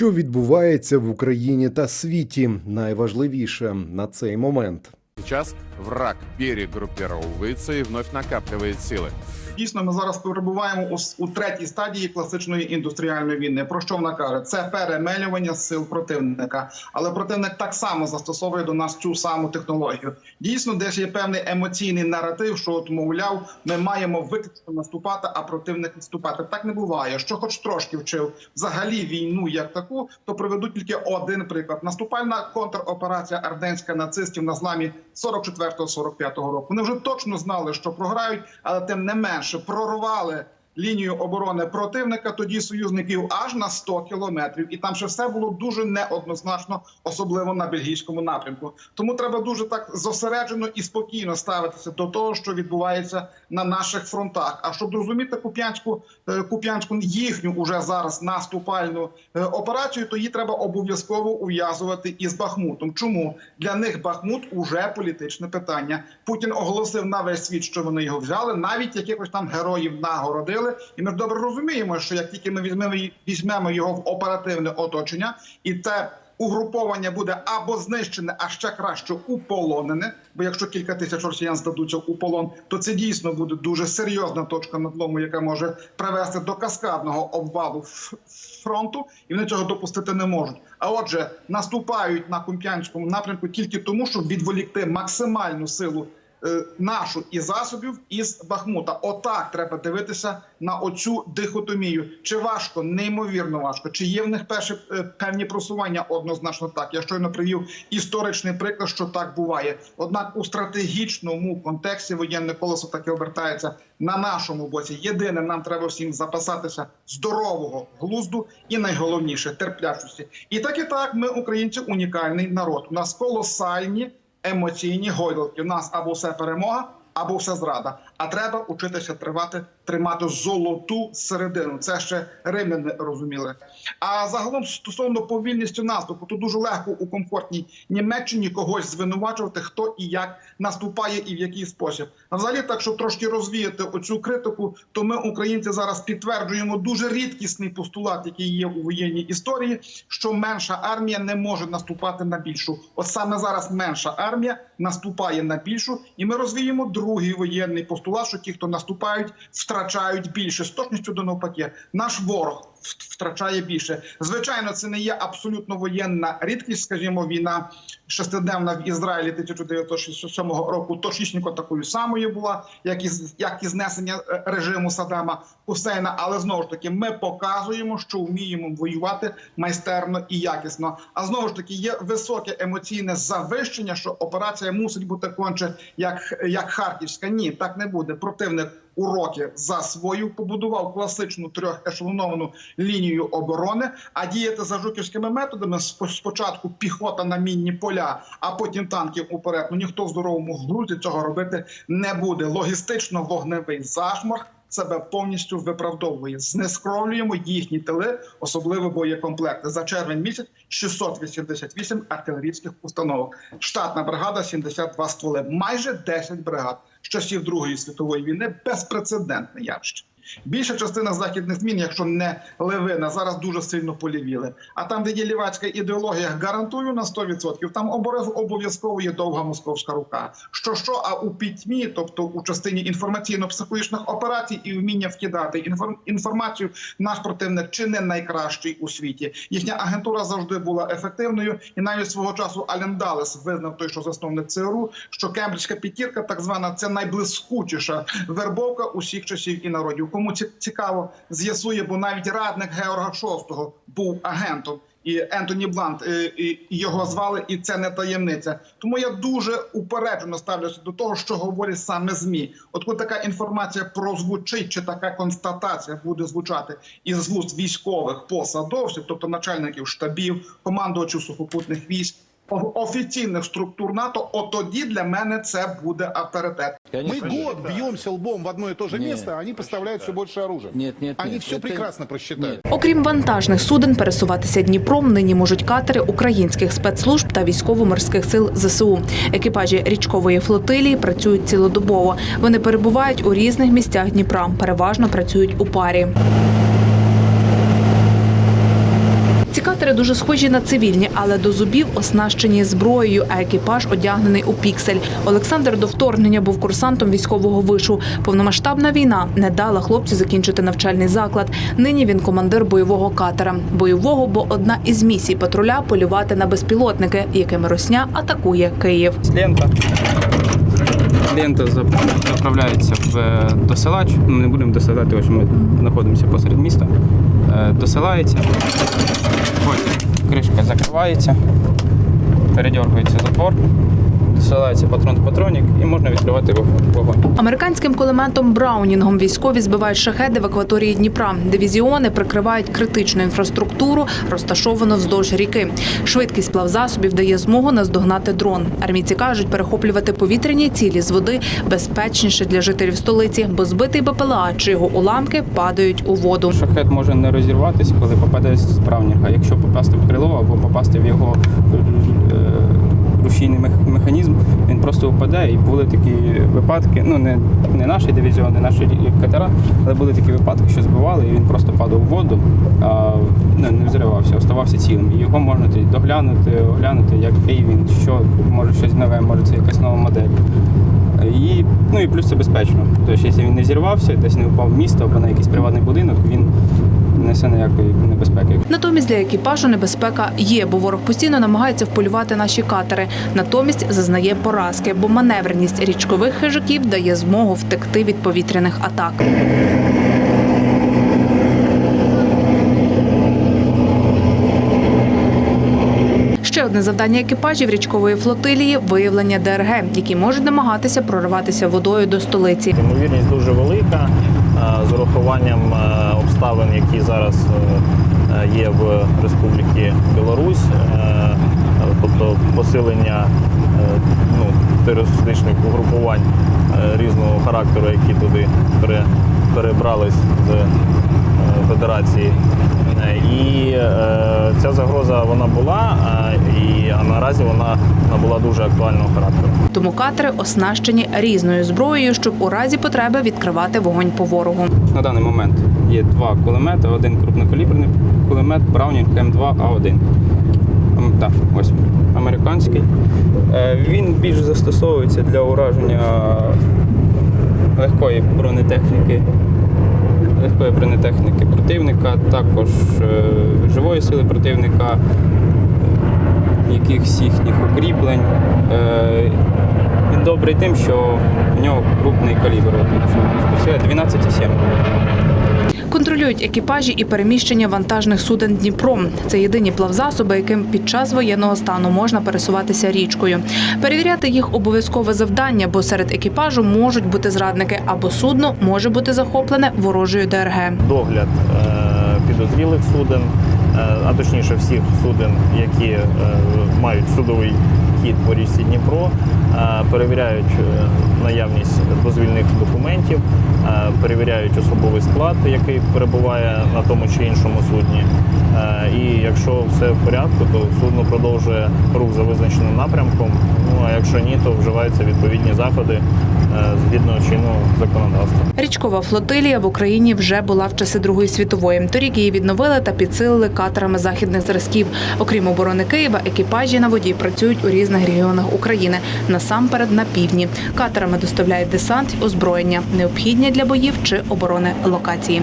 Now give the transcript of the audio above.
Що відбувається в Україні та світі? Найважливіше на цей момент. Сейчас враг перегруппировывается и вновь накапливает силы. Дійсно, ми зараз перебуваємо у, у третій стадії класичної індустріальної війни. Про що вона каже? Це перемелювання сил противника. Але противник так само застосовує до нас цю саму технологію. Дійсно, десь є певний емоційний наратив, що от мовляв, ми маємо виключно наступати, а противник відступати. Так не буває. Що, хоч трошки вчив взагалі війну як таку, то приведу тільки один приклад: наступальна контроперація арденська нацистів на зламі 44-45 року. Вони вже точно знали, що програють, але тим не менше прорвали лінію оборони противника, тоді союзників аж на 100 кілометрів, і там ще все було дуже неоднозначно, особливо на бельгійському напрямку. Тому треба дуже так зосереджено і спокійно ставитися до того, що відбувається на наших фронтах. А щоб зрозуміти куп'янську е, куп'янську їхню уже зараз наступальну е, операцію, то її треба обов'язково ув'язувати із Бахмутом. Чому для них Бахмут уже політичне питання? Путін оголосив на весь світ, що вони його взяли, навіть якихось там героїв нагородили. І ми ж добре розуміємо, що як тільки ми візьмемо візьмемо його в оперативне оточення, і це угруповання буде або знищене, а ще краще уполонене. Бо якщо кілька тисяч росіян здадуться у полон, то це дійсно буде дуже серйозна точка надлому, яка може привести до каскадного обвалу фронту, і вони цього допустити не можуть. А отже, наступають на Кумп'янському напрямку тільки тому, щоб відволікти максимальну силу нашу і засобів із Бахмута. Отак треба дивитися на оцю дихотомію. Чи важко, неймовірно важко. Чи є в них перші е, певні просування? Однозначно так. Я щойно привів історичний приклад, що так буває. Однак у стратегічному контексті воєнне колесо таки обертається на нашому боці. Єдине, нам треба всім запасатися здорового глузду і найголовніше терплячості. І так і так, ми, українці, унікальний народ. У нас колосальні емоційні гойдалки. У нас або все перемога, або все зрада. А треба учитися тривати, тримати золоту середину. Це ще римляни розуміли. А загалом стосовно повільності наступу, то дуже легко у комфортній Німеччині когось звинувачувати, хто і як наступає і в який спосіб. А взагалі, так щоб трошки розвіяти оцю критику, то ми, українці, зараз підтверджуємо дуже рідкісний постулат, який є у воєнній історії, що менша армія не може наступати на більшу. От саме зараз менша армія наступає на більшу, і ми розвіємо другий воєнний постулат, що ті, хто наступають, втрачають більше з точністю до навпаки. Наш ворог втрачає більше. Звичайно, це не є абсолютно воєнна рідкість. Скажімо, війна шестиденна в Ізраїлі 1967 року точнісінько такою самою була, як і як і знесення е, режиму Саддама Хусейна. Але знову ж таки, ми показуємо, що вміємо воювати майстерно і якісно. А знову ж таки, є високе емоційне завищення, що операція мусить бути конче як, як Харківська. Ні, так не буде. Противник уроки свою побудував класичну трьохешелоновану лінію оборони. А діяти за жуківськими методами спо- спочатку піхота на мінні поля, а потім танки уперед. Ну ніхто в здоровому глузді цього робити не буде. Логістично вогневий зашморг. Себе повністю виправдовує. Знескровлюємо їхні тили, особливо боєкомплекти. За червень місяць 688 артилерійських установок. Штатна бригада 72 стволи. Майже 10 бригад з часів Другої світової війни. Безпрецедентне явище. Більша частина західних змін, якщо не левина, зараз дуже сильно полівіли. А там, де є лівацька ідеологія, гарантую на 100%, там обов'яз- обов'язково є довга московська рука. Що що, а у пітьмі, тобто у частині інформаційно-психологічних операцій і вміння вкидати інформ- інформацію, наш противник чи не найкращий у світі. Їхня агентура завжди була ефективною, і навіть свого часу Ален Далес визнав той, що засновник ЦРУ, що Кембриджська п'ятірка, так звана, це найблискучіша вербовка усіх часів і народів. Кому цікаво, з'ясує, бо навіть радник Георга VI був агентом. І Ентоні Блант е, і його звали, і це не таємниця. Тому я дуже упереджено ставлюся до того, що говорять саме змі. От коли така інформація прозвучить, чи така констатація буде звучати із вуст військових посадовців, тобто начальників штабів, командувачів сухопутних військ. Офіційних структур НАТО, от тоді для мене це буде авторитет. Мы год бьемся лбом в одно и то же Нет. место, а они поставляют все больше оружия. Нет, нет, Они нет, все это- прекрасно просчитают. Окрім вантажних суден, пересуватися Дніпром нині можуть катери українських спецслужб та військово-морських сил ЗСУ. Екіпажі річкової флотилії працюють цілодобово. Вони перебувають у різних місцях Дніпра. Переважно працюють у парі. Ці катери дуже схожі на цивільні, але до зубів оснащені зброєю, а екіпаж одягнений у піксель. Олександр до вторгнення був курсантом військового вишу. Повномасштабна війна не дала хлопцю закінчити навчальний заклад. Нині він командир бойового катера. Бойового, бо одна із місій патруля полювати на безпілотники, якими Росня атакує Київ. лента. Лента заправляється в е, досилач. Ми не будемо досилати, що ми знаходимося посеред міста. Е, Досилається. Потім закривається, передергується затвор, досилається патрон-патронік і можна відкривати вог- вогонь. Американським кулеметом Браунінгом військові збивають шахеди в акваторії Дніпра. Дивізіони прикривають критичну інфраструктуру, розташовану вздовж ріки. Швидкість плавзасобів дає змогу наздогнати дрон. Армійці кажуть, перехоплювати повітряні цілі з води безпечніше для жителів столиці, бо збитий БПЛА чи його уламки падають у воду. Шахет може не розірватися, коли попаде з Браунінга. Якщо попасти в крило або попасти в його е, рушійний механізм, він просто впаде. І були такі випадки, ну не, не наші дивізіони, наші катера, але були такі випадки, що збивали, і він просто падав у воду, а ну, не взривався, оставався цілим. І його можна доглянути, оглянути, який він, що може щось нове, може це якась нова модель. І, ну і плюс це безпечно. Тобто, якщо він не зірвався, десь не впав в місто або на якийсь приватний будинок, він несе ніякої небезпеки. Натомість для екіпажу небезпека є, бо ворог постійно намагається вполювати наші катери. Натомість зазнає поразки, бо маневреність річкових хижаків дає змогу втекти від повітряних атак. Ще одне завдання екіпажів річкової флотилії виявлення ДРГ, які можуть намагатися прориватися водою до столиці. Ймовірність дуже велика з урахуванням е, обставин, які зараз е, е, є в Республіці Білорусь, е, тобто посилення е, ну, терористичних угрупувань е, різного характеру, які туди перебрались з е, Федерації. Е, І е, ця загроза вона була, е, і а наразі вона набула дуже актуального характеру. Тому катери оснащені різною зброєю, щоб у разі потреби відкривати вогонь по ворогу. На даний момент є два кулемети, один крупнокаліберний кулемет Browning М2А1. Так, ось американський. Е, Він більш застосовується для ураження легкої бронетехніки, легкої бронетехніки противника, також е, живої сили противника, якихось їхніх укріплень. Е, Він добрий тим, що в нього крупний калібр. От, 12,7. Контролюють екіпажі і переміщення вантажних суден Дніпром. Це єдині плавзасоби, яким під час воєнного стану можна пересуватися річкою. Перевіряти їх обов'язкове завдання, бо серед екіпажу можуть бути зрадники або судно може бути захоплене ворожою ДРГ. догляд е, підозрілих суден, а точніше всіх суден, які е, мають судовий хід по річці Дніпро, е, перевіряють е, наявність дозвільних документів, е, перевіряють особовий склад, який перебуває на тому чи іншому судні. Е, І якщо все в порядку, то судно продовжує рух за визначеним напрямком. Ну а якщо ні, то вживаються відповідні заходи е, згідно чинного законодавства. Річкова флотилія в Україні вже була в часи Другої світової. Торік її відновили та підсилили катерами західних зразків. Окрім оборони Києва, екіпажі на воді працюють у різних регіонах України, насамперед на півдні. Катерами доставляють десант озброєння, необхідні для боїв чи оборони локації.